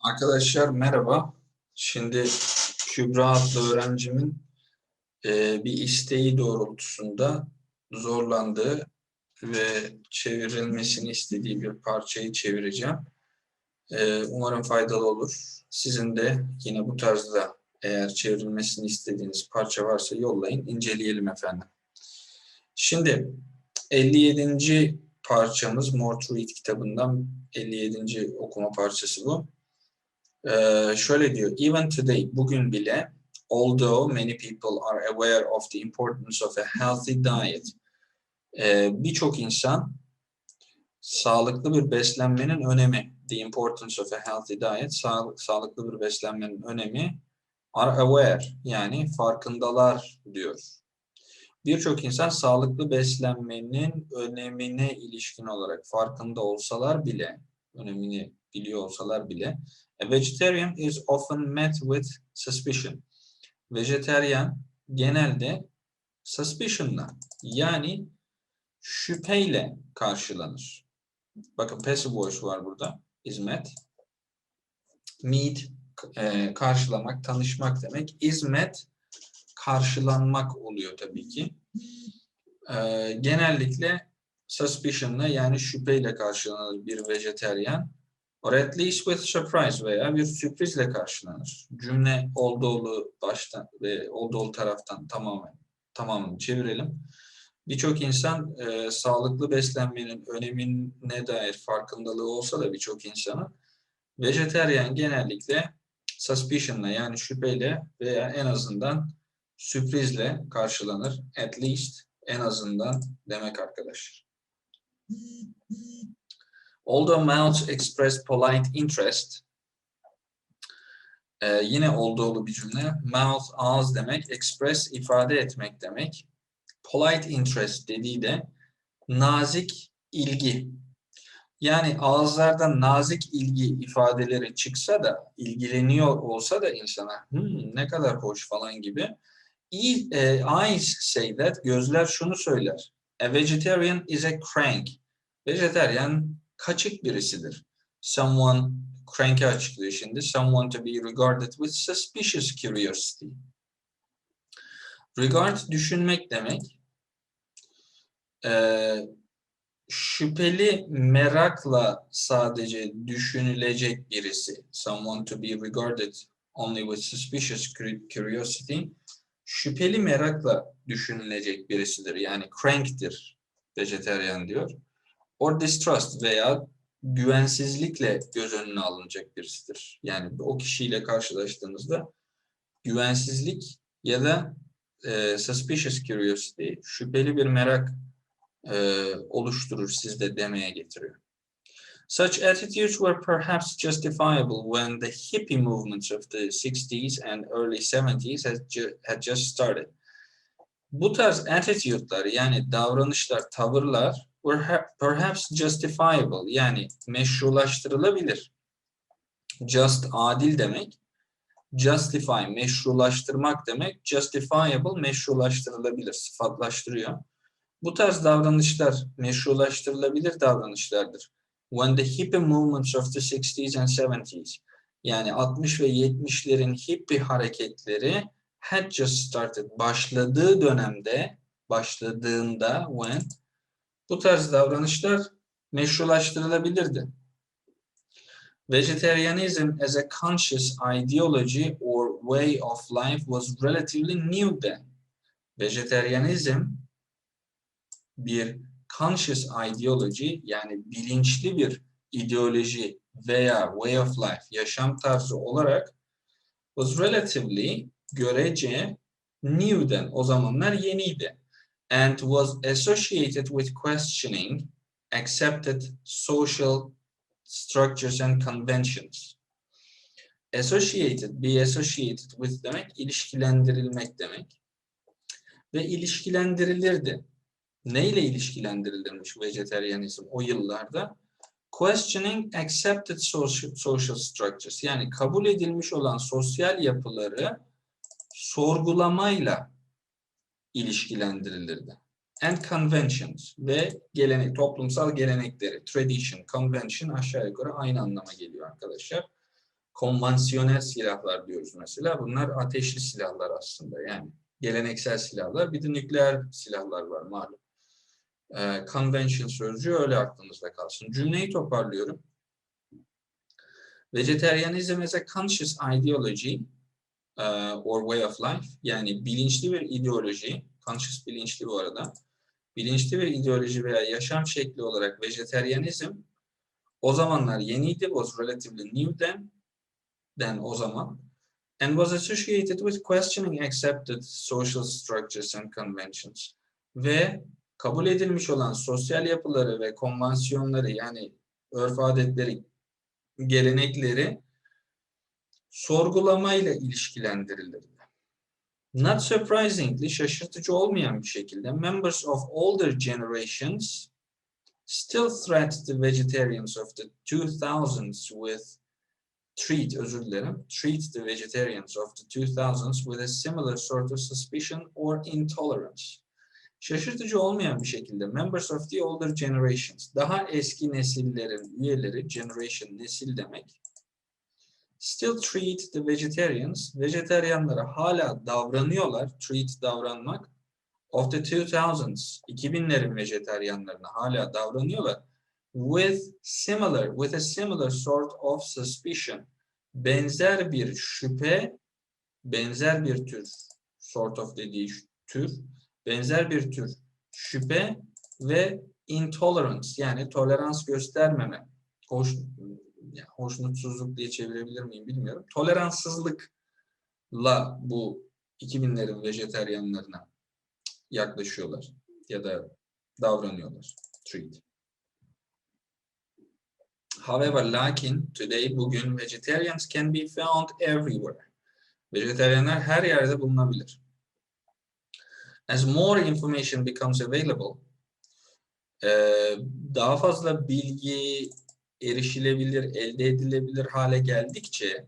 Arkadaşlar merhaba. Şimdi Kübra adlı öğrencimin e, bir isteği doğrultusunda zorlandığı ve çevrilmesini istediği bir parçayı çevireceğim. E, umarım faydalı olur. Sizin de yine bu tarzda eğer çevrilmesini istediğiniz parça varsa yollayın, inceleyelim efendim. Şimdi 57. parçamız Read kitabından 57. okuma parçası bu. Ee, şöyle diyor, even today, bugün bile, although many people are aware of the importance of a healthy diet, ee, birçok insan sağlıklı bir beslenmenin önemi, the importance of a healthy diet, sağ, sağlıklı bir beslenmenin önemi, are aware, yani farkındalar diyor. Birçok insan sağlıklı beslenmenin önemine ilişkin olarak farkında olsalar bile, önemini biliyor olsalar bile, a vegetarian is often met with suspicion. Vejeteryan genelde suspicion'la yani şüpheyle karşılanır. Bakın passive voice var burada. Is met. Meet e, karşılamak, tanışmak demek. Is met karşılanmak oluyor tabii ki. E, genellikle suspicion'la yani şüpheyle karşılanır bir vejeteryan. Or at least with surprise veya bir sürprizle karşılanır. Cümle olduğu baştan ve olduğu taraftan tamamen tamamını çevirelim. Birçok insan e, sağlıklı beslenmenin önemine dair farkındalığı olsa da birçok insanın vejeteryan genellikle suspicion'la yani şüpheyle veya en azından sürprizle karşılanır. At least en azından demek arkadaşlar. Although mouths express polite interest, ee, yine olduğulu bir cümle. Mouth, ağız demek, express ifade etmek demek. Polite interest dediği de nazik ilgi. Yani ağızlardan nazik ilgi ifadeleri çıksa da, ilgileniyor olsa da insana hmm, ne kadar hoş falan gibi. Eyes say that, gözler şunu söyler. A vegetarian is a crank. Vejeteryan kaçık birisidir. Someone, crank'e açıklıyor şimdi. Someone to be regarded with suspicious curiosity. Regard düşünmek demek. Ee, şüpheli merakla sadece düşünülecek birisi. Someone to be regarded only with suspicious curiosity. Şüpheli merakla düşünülecek birisidir. Yani crank'tir vejeteryan diyor or distrust veya güvensizlikle göz önüne alınacak birisidir. Yani o kişiyle karşılaştığınızda güvensizlik ya da e, suspicious curiosity, şüpheli bir merak e, oluşturur sizde demeye getiriyor. Such attitudes were perhaps justifiable when the hippie movements of the 60s and early 70s had, ju had just started. Bu tarz attitude'lar yani davranışlar, tavırlar were perhaps justifiable yani meşrulaştırılabilir. Just adil demek. Justify meşrulaştırmak demek. Justifiable meşrulaştırılabilir, sıfatlaştırıyor. Bu tarz davranışlar meşrulaştırılabilir davranışlardır. When the hippie movements of the 60s and 70s yani 60 ve 70'lerin hippie hareketleri had just started başladığı dönemde başladığında when bu tarz davranışlar meşrulaştırılabilirdi. Vegetarianism as a conscious ideology or way of life was relatively new then. Vegetarianizm bir conscious ideology yani bilinçli bir ideoloji veya way of life, yaşam tarzı olarak was relatively görece new'den o zamanlar yeniydi and was associated with questioning accepted social structures and conventions. Associated, be associated with demek ilişkilendirilmek demek. Ve ilişkilendirilirdi. Neyle ilişkilendirilirmiş vejeteryanizm o yıllarda? Questioning accepted social, social structures yani kabul edilmiş olan sosyal yapıları sorgulamayla ilişkilendirilirdi. And conventions ve gelenek, toplumsal gelenekleri, tradition, convention aşağı yukarı aynı anlama geliyor arkadaşlar. konvansiyonel silahlar diyoruz mesela. Bunlar ateşli silahlar aslında yani geleneksel silahlar. Bir de nükleer silahlar var malum. Ee, convention sözcüğü öyle aklınızda kalsın. Cümleyi toparlıyorum. Vegetarianism is a conscious ideology uh, or way of life. Yani bilinçli bir ideoloji, conscious bilinçli bu arada. Bilinçli bir ideoloji veya yaşam şekli olarak vejeteryanizm o zamanlar yeniydi, was relatively new then, then o zaman, and was associated with questioning accepted social structures and conventions. Ve kabul edilmiş olan sosyal yapıları ve konvansiyonları yani örf adetleri, gelenekleri sorgulamayla ilişkilendirilirdi. Not surprisingly, şaşırtıcı olmayan bir şekilde members of older generations still threat the vegetarians of the 2000s with treat, özür dilerim, treat the vegetarians of the 2000s with a similar sort of suspicion or intolerance. Şaşırtıcı olmayan bir şekilde members of the older generations, daha eski nesillerin üyeleri, generation nesil demek, still treat the vegetarians, vejeteryanlara hala davranıyorlar, treat davranmak, of the 2000s, 2000'lerin vejeteryanlarına hala davranıyorlar, with similar, with a similar sort of suspicion, benzer bir şüphe, benzer bir tür, sort of dediği tür, benzer bir tür şüphe ve intolerance yani tolerans göstermeme, hoş, yani hoşnutsuzluk diye çevirebilir miyim bilmiyorum. Toleranssızlıkla bu 2000'lerin vejeteryanlarına yaklaşıyorlar ya da davranıyorlar. Treat. However, lakin today bugün vegetarians can be found everywhere. Vejeteryanlar her yerde bulunabilir. As more information becomes available, daha fazla bilgi erişilebilir, elde edilebilir hale geldikçe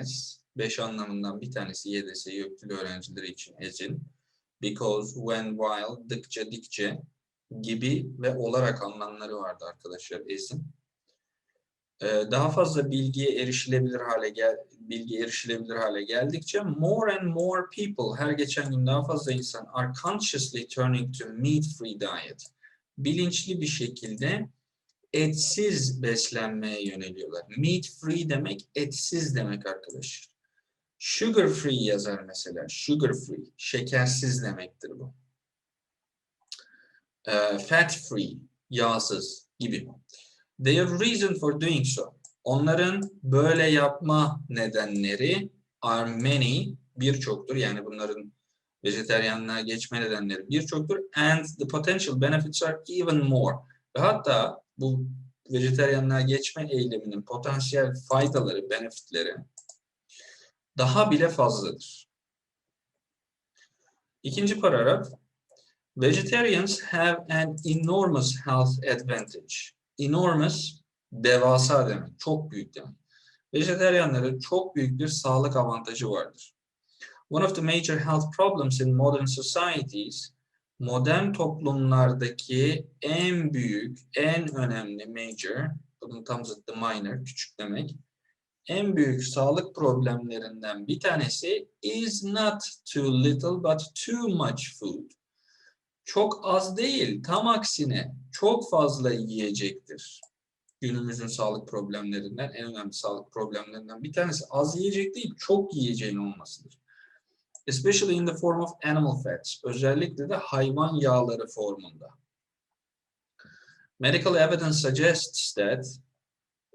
as, beş anlamından bir tanesi YDS YÖKTÜLü öğrencileri için as'in, because, when, while, dıkça, dikçe gibi ve olarak anlamları vardı arkadaşlar as'in. Daha fazla bilgiye erişilebilir hale gel bilgi erişilebilir hale geldikçe more and more people her geçen gün daha fazla insan are consciously turning to meat free diet. Bilinçli bir şekilde etsiz beslenmeye yöneliyorlar. Meat free demek etsiz demek arkadaşlar. Sugar free yazar mesela. Sugar free. Şekersiz demektir bu. Fat free. Yağsız gibi. Their reason for doing so. Onların böyle yapma nedenleri are many, birçoktur. Yani bunların vejeteryanlığa geçme nedenleri birçoktur. And the potential benefits are even more. Ve hatta bu vejeteryanlığa geçme eyleminin potansiyel faydaları, benefitleri daha bile fazladır. İkinci paragraf. Vegetarians have an enormous health advantage. Enormous, devasa demek, çok büyük demek. Vejeteryanların çok büyük bir sağlık avantajı vardır. One of the major health problems in modern societies modern toplumlardaki en büyük, en önemli major, bunun tam zıttı minor, küçük demek, en büyük sağlık problemlerinden bir tanesi is not too little but too much food. Çok az değil, tam aksine çok fazla yiyecektir. Günümüzün sağlık problemlerinden, en önemli sağlık problemlerinden bir tanesi az yiyecek değil, çok yiyeceğin olmasıdır especially in the form of animal fats. Özellikle de hayvan yağları formunda. Medical evidence suggests that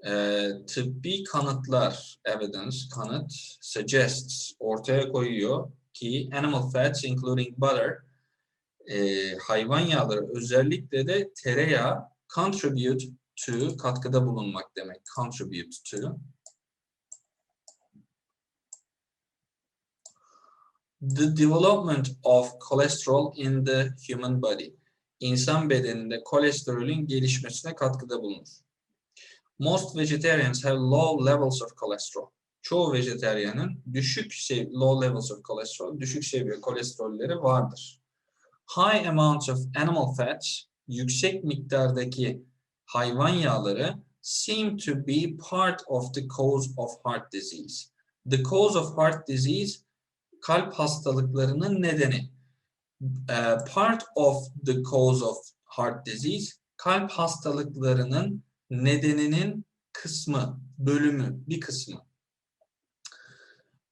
e, tıbbi kanıtlar, evidence, kanıt, suggests, ortaya koyuyor ki animal fats including butter, e, hayvan yağları özellikle de tereyağı contribute to, katkıda bulunmak demek, contribute to, the development of cholesterol in the human body. İnsan bedeninde kolesterolün gelişmesine katkıda bulunur. Most vegetarians have low levels of cholesterol. Çoğu vejeteryanın düşük sev low levels of cholesterol, düşük seviye kolesterolleri vardır. High amounts of animal fats, yüksek miktardaki hayvan yağları seem to be part of the cause of heart disease. The cause of heart disease kalp hastalıklarının nedeni. Eee, part of the cause of heart disease kalp hastalıklarının nedeninin kısmı, bölümü, bir kısmı.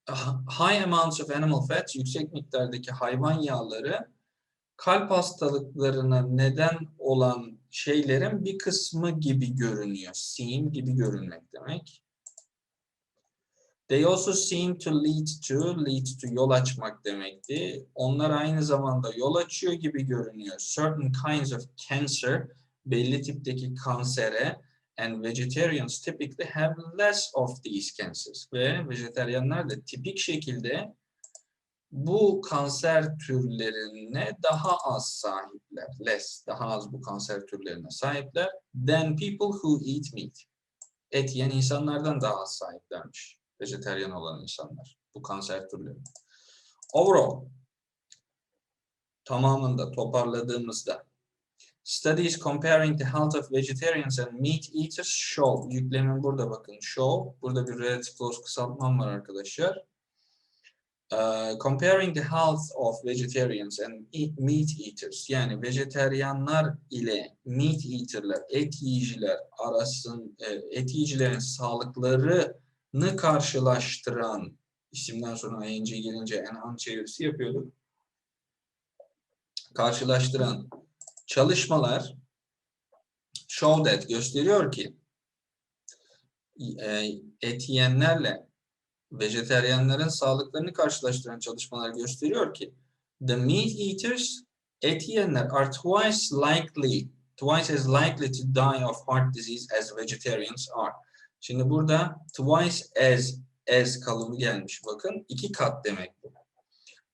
Ah, High amounts of animal fat, yüksek miktardaki hayvan yağları kalp hastalıklarına neden olan şeylerin bir kısmı gibi görünüyor. Seem gibi görünmek demek. They also seem to lead to, lead to yol açmak demekti. Onlar aynı zamanda yol açıyor gibi görünüyor. Certain kinds of cancer, belli tipteki kansere and vegetarians typically have less of these cancers. Ve vejeteryanlar da tipik şekilde bu kanser türlerine daha az sahipler. Less, daha az bu kanser türlerine sahipler than people who eat meat. Et yiyen insanlardan daha az sahiplermiş. Vejeteryan olan insanlar. Bu kanser türleri. Overall, tamamında toparladığımızda Studies comparing the health of vegetarians and meat eaters show. Yüklemin burada bakın. Show. Burada bir relative clause kısaltmam var arkadaşlar. Uh, comparing the health of vegetarians and eat- meat eaters yani vejeteryanlar ile meat eaterler, et yiyiciler arasın e, et yiyicilerin sağlıklarını karşılaştıran isimden sonra ing gelince enhance çevirisi yapıyorduk. Karşılaştıran çalışmalar show that gösteriyor ki e, et yiyenlerle vejeteryanların sağlıklarını karşılaştıran çalışmalar gösteriyor ki the meat eaters et yiyenler are twice likely twice as likely to die of heart disease as vegetarians are. Şimdi burada twice as as kalıbı gelmiş bakın iki kat demek bu.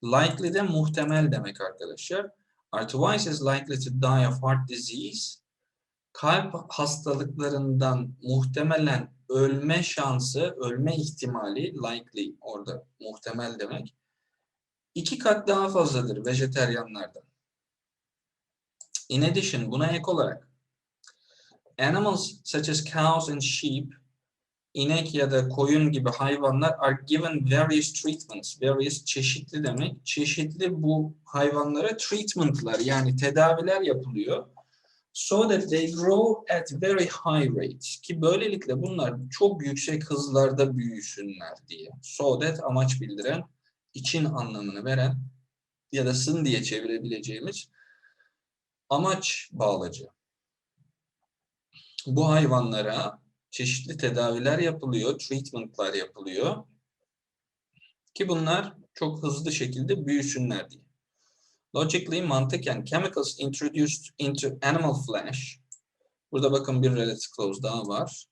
Likely de muhtemel demek arkadaşlar. Are twice as likely to die of heart disease kalp hastalıklarından muhtemelen ölme şansı, ölme ihtimali likely orada muhtemel demek iki kat daha fazladır vejeteryanlardan. In addition buna ek olarak animals such as cows and sheep inek ya da koyun gibi hayvanlar are given various treatments. Various çeşitli demek. Çeşitli bu hayvanlara treatmentlar yani tedaviler yapılıyor so that they grow at very high rates ki böylelikle bunlar çok yüksek hızlarda büyüsünler diye. So that amaç bildiren, için anlamını veren ya da sın diye çevirebileceğimiz amaç bağlacı. Bu hayvanlara çeşitli tedaviler yapılıyor, treatmentlar yapılıyor ki bunlar çok hızlı şekilde büyüsünler diye. Logically, mantıken chemicals introduced into animal flesh. Burada bakın bir relative clause daha var.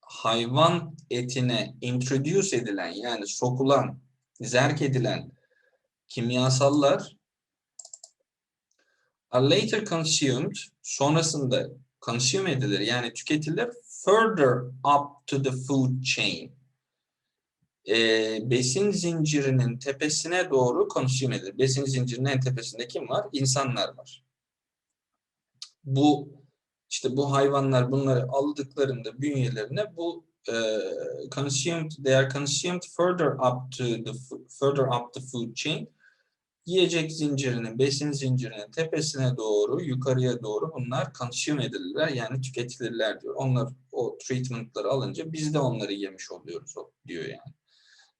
Hayvan etine introduce edilen yani sokulan, zerk edilen kimyasallar are later consumed, sonrasında consume edilir yani tüketilir further up to the food chain e, besin zincirinin tepesine doğru consume edilir. Besin zincirinin en tepesinde kim var? İnsanlar var. Bu işte bu hayvanlar bunları aldıklarında bünyelerine bu e, consumed they are consumed further up to the further up the food chain yiyecek zincirinin, besin zincirinin tepesine doğru, yukarıya doğru bunlar consume edilirler yani tüketilirler diyor. Onlar o treatment'ları alınca biz de onları yemiş oluyoruz diyor yani.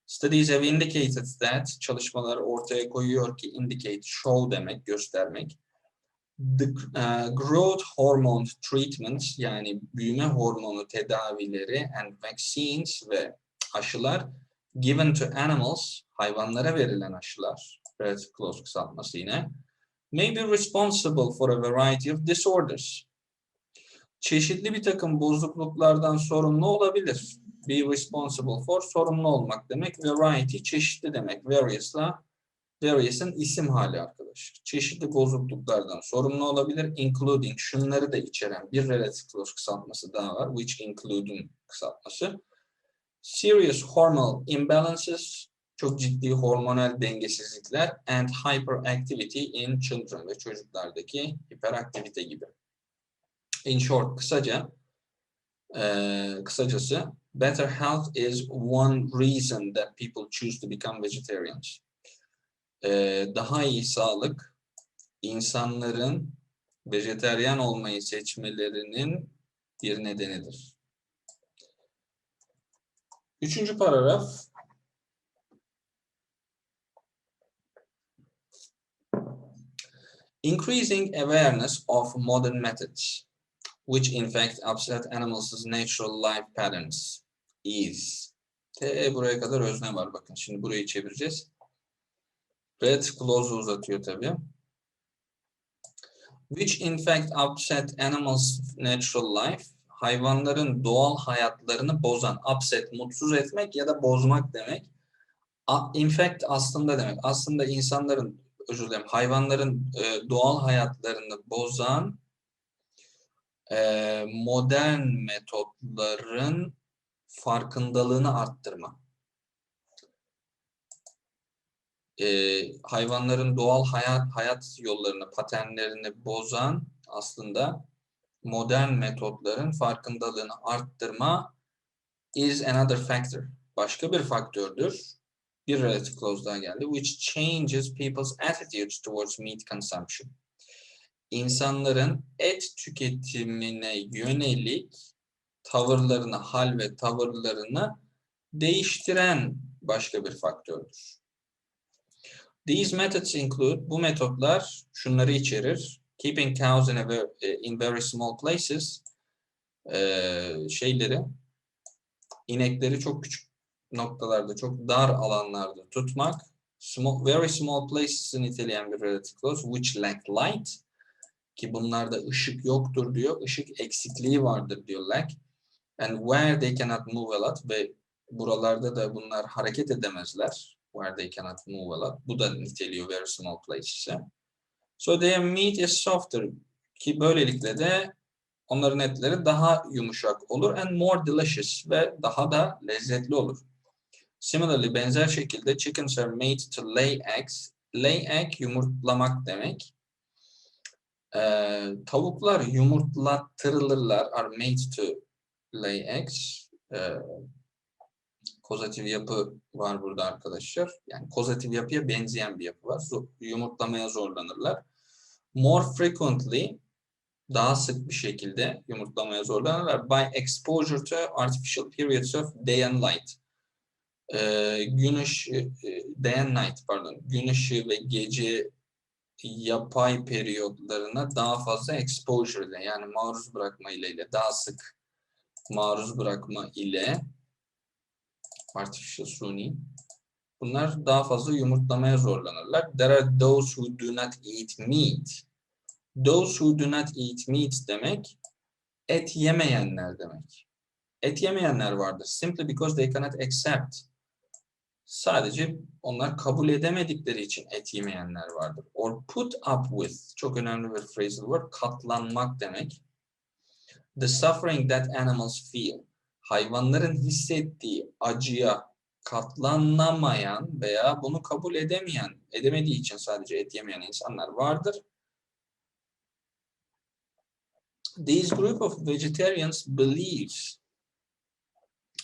Studies have indicated that çalışmalar ortaya koyuyor ki indicate show demek göstermek. The uh, growth hormone treatments yani büyüme hormonu tedavileri and vaccines ve aşılar given to animals hayvanlara verilen aşılar relative clause kısaltması yine may be responsible for a variety of disorders. Çeşitli bir takım bozukluklardan sorumlu olabilir. Be responsible for sorumlu olmak demek. Variety çeşitli demek. Various'la various'ın isim hali arkadaşlar. Çeşitli bozukluklardan sorumlu olabilir. Including şunları da içeren bir relative clause kısaltması daha var. Which include'un kısaltması. Serious hormonal imbalances çok ciddi hormonal dengesizlikler and hyperactivity in children ve çocuklardaki hiperaktivite gibi. In short, kısaca Kısacası better health is one reason that people choose to become vegetarians. Ee, daha iyi sağlık insanların vejeteryan olmayı seçmelerinin bir nedenidir. Üçüncü paragraf. Increasing awareness of modern methods, which in fact upset animals' natural life patterns, is. T buraya kadar özne var bakın. Şimdi burayı çevireceğiz. Red clause uzatıyor tabii. Which in fact upset animals' natural life, hayvanların doğal hayatlarını bozan, upset, mutsuz etmek ya da bozmak demek. In fact aslında demek. Aslında insanların, özür dilerim, hayvanların e, doğal hayatlarını bozan modern metotların farkındalığını arttırma. E, hayvanların doğal hayat hayat yollarını, paternlerini bozan aslında modern metotların farkındalığını arttırma is another factor. Başka bir faktördür. Bir relative clause daha geldi. Which changes people's attitudes towards meat consumption. İnsanların et tüketimine yönelik tavırlarını, hal ve tavırlarını değiştiren başka bir faktördür. These methods include, bu metotlar şunları içerir. Keeping cows in, a ver, in very small places, eee, şeyleri, inekleri çok küçük noktalarda, çok dar alanlarda tutmak. Small, very small places'ı niteleyen bir relative clause, which lack light, ki bunlarda ışık yoktur diyor, ışık eksikliği vardır diyor lack. And where they cannot move a lot ve buralarda da bunlar hareket edemezler. Where they cannot move a lot. Bu da niteliyor very small places'e. So their meat is softer ki böylelikle de onların etleri daha yumuşak olur and more delicious ve daha da lezzetli olur. Similarly benzer şekilde chickens are made to lay eggs. Lay egg yumurtlamak demek. Ee, tavuklar yumurtlattırılırlar are made to lay eggs. Ee, kozatif yapı var burada arkadaşlar. Yani kozatif yapıya benzeyen bir yapı var. Yumurtlamaya zorlanırlar. More frequently daha sık bir şekilde yumurtlamaya zorlanırlar. By exposure to artificial periods of day and light. Ee, gün ışığı, e, day and night pardon. Gün ışığı ve gece yapay periyotlarına daha fazla exposure ile yani maruz bırakma ile ile daha sık maruz bırakma ile artificial suni bunlar daha fazla yumurtlamaya zorlanırlar. There are those who do not eat meat. Those who do not eat meat demek et yemeyenler demek. Et yemeyenler vardır. Simply because they cannot accept. Sadece onlar kabul edemedikleri için et yemeyenler vardır. Or put up with. Çok önemli bir phrasal word. Katlanmak demek. The suffering that animals feel. Hayvanların hissettiği acıya katlanamayan veya bunu kabul edemeyen, edemediği için sadece et yemeyen insanlar vardır. These group of vegetarians believes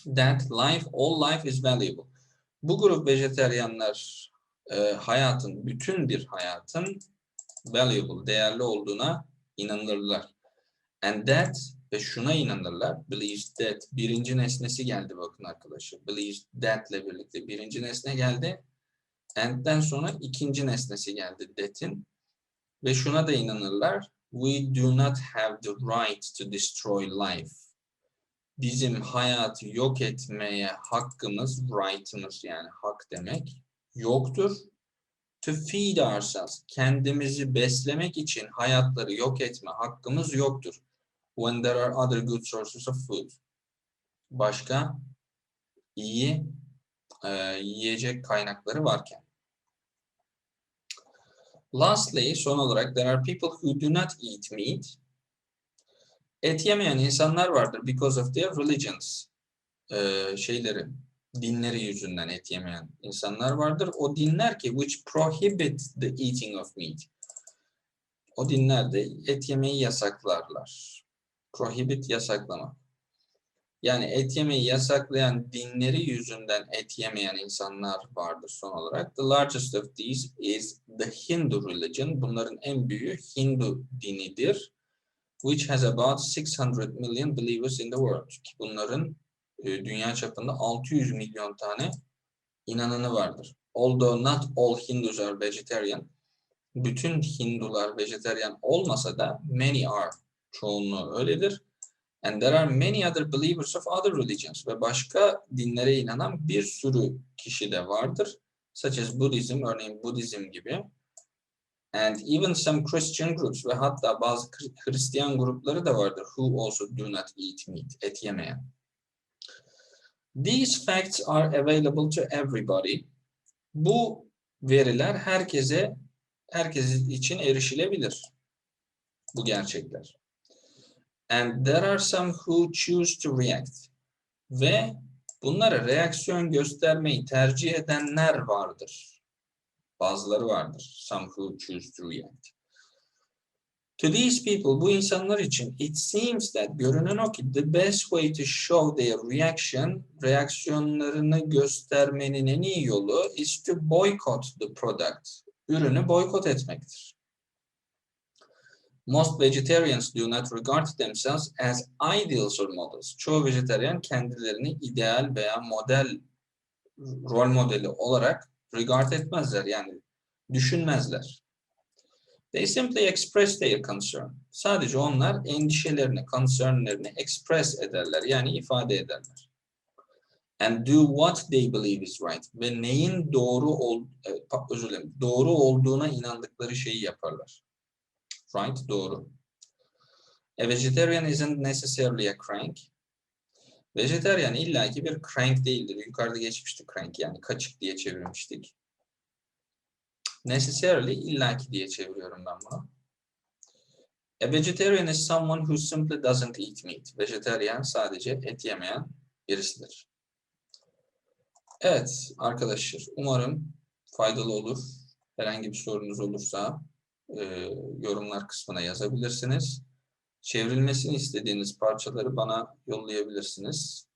that life, all life is valuable. Bu grup vejeteryanlar e, hayatın, bütün bir hayatın valuable, değerli olduğuna inanırlar. And that ve şuna inanırlar. Believes that birinci nesnesi geldi bakın arkadaşlar. Believes that ile birlikte birinci nesne geldi. And'den sonra ikinci nesnesi geldi that'in. Ve şuna da inanırlar. We do not have the right to destroy life. Bizim hayatı yok etmeye hakkımız, right'ımız yani hak demek yoktur. To feed ourselves, kendimizi beslemek için hayatları yok etme hakkımız yoktur. When there are other good sources of food. Başka iyi e, yiyecek kaynakları varken. Lastly, son olarak there are people who do not eat meat. Et yemeyen insanlar vardır because of their religions. Ee, şeyleri, dinleri yüzünden et yemeyen insanlar vardır. O dinler ki which prohibit the eating of meat. O dinlerde et yemeyi yasaklarlar. Prohibit yasaklamak. Yani et yemeyi yasaklayan dinleri yüzünden et yemeyen insanlar vardır son olarak. The largest of these is the Hindu religion. Bunların en büyüğü Hindu dinidir. Which has about 600 million believers in the world. Ki bunların e, dünya çapında 600 milyon tane inananı vardır. Although not all Hindus are vegetarian. Bütün Hindular vejeteryan olmasa da many are. Çoğunluğu öyledir. And there are many other believers of other religions. Ve başka dinlere inanan bir sürü kişi de vardır. Such as Buddhism, örneğin Budizm gibi. And even some Christian groups ve hatta bazı Hri- Hristiyan grupları da vardır. Who also do not eat meat, et yemeyen. These facts are available to everybody. Bu veriler herkese, herkes için erişilebilir. Bu gerçekler. And there are some who choose to react. Ve bunlara reaksiyon göstermeyi tercih edenler vardır. Bazıları vardır. Some who choose to react. To these people, bu insanlar için it seems that görünen o ki the best way to show their reaction, reaksiyonlarını göstermenin en iyi yolu is to boycott the product. Ürünü boykot etmektir. Most vegetarians do not regard themselves as ideals or models. Çoğu vejetaryen kendilerini ideal veya model, rol modeli olarak regard etmezler yani düşünmezler. They simply express their concern. Sadece onlar endişelerini, concernlerini express ederler yani ifade ederler. And do what they believe is right. Ve neyin doğru ol, e, özür dilerim, doğru olduğuna inandıkları şeyi yaparlar. Right, doğru. A vegetarian isn't necessarily a crank. Vejetaryen illaki bir crank değildir. Yukarıda geçmişti crank yani kaçık diye çevirmiştik. Necessarily illaki diye çeviriyorum ben bunu. A vegetarian is someone who simply doesn't eat meat. Vejetaryen sadece et yemeyen birisidir. Evet arkadaşlar umarım faydalı olur. Herhangi bir sorunuz olursa e, yorumlar kısmına yazabilirsiniz. Çevrilmesini istediğiniz parçaları bana yollayabilirsiniz.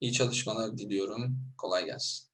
İyi çalışmalar diliyorum. Kolay gelsin.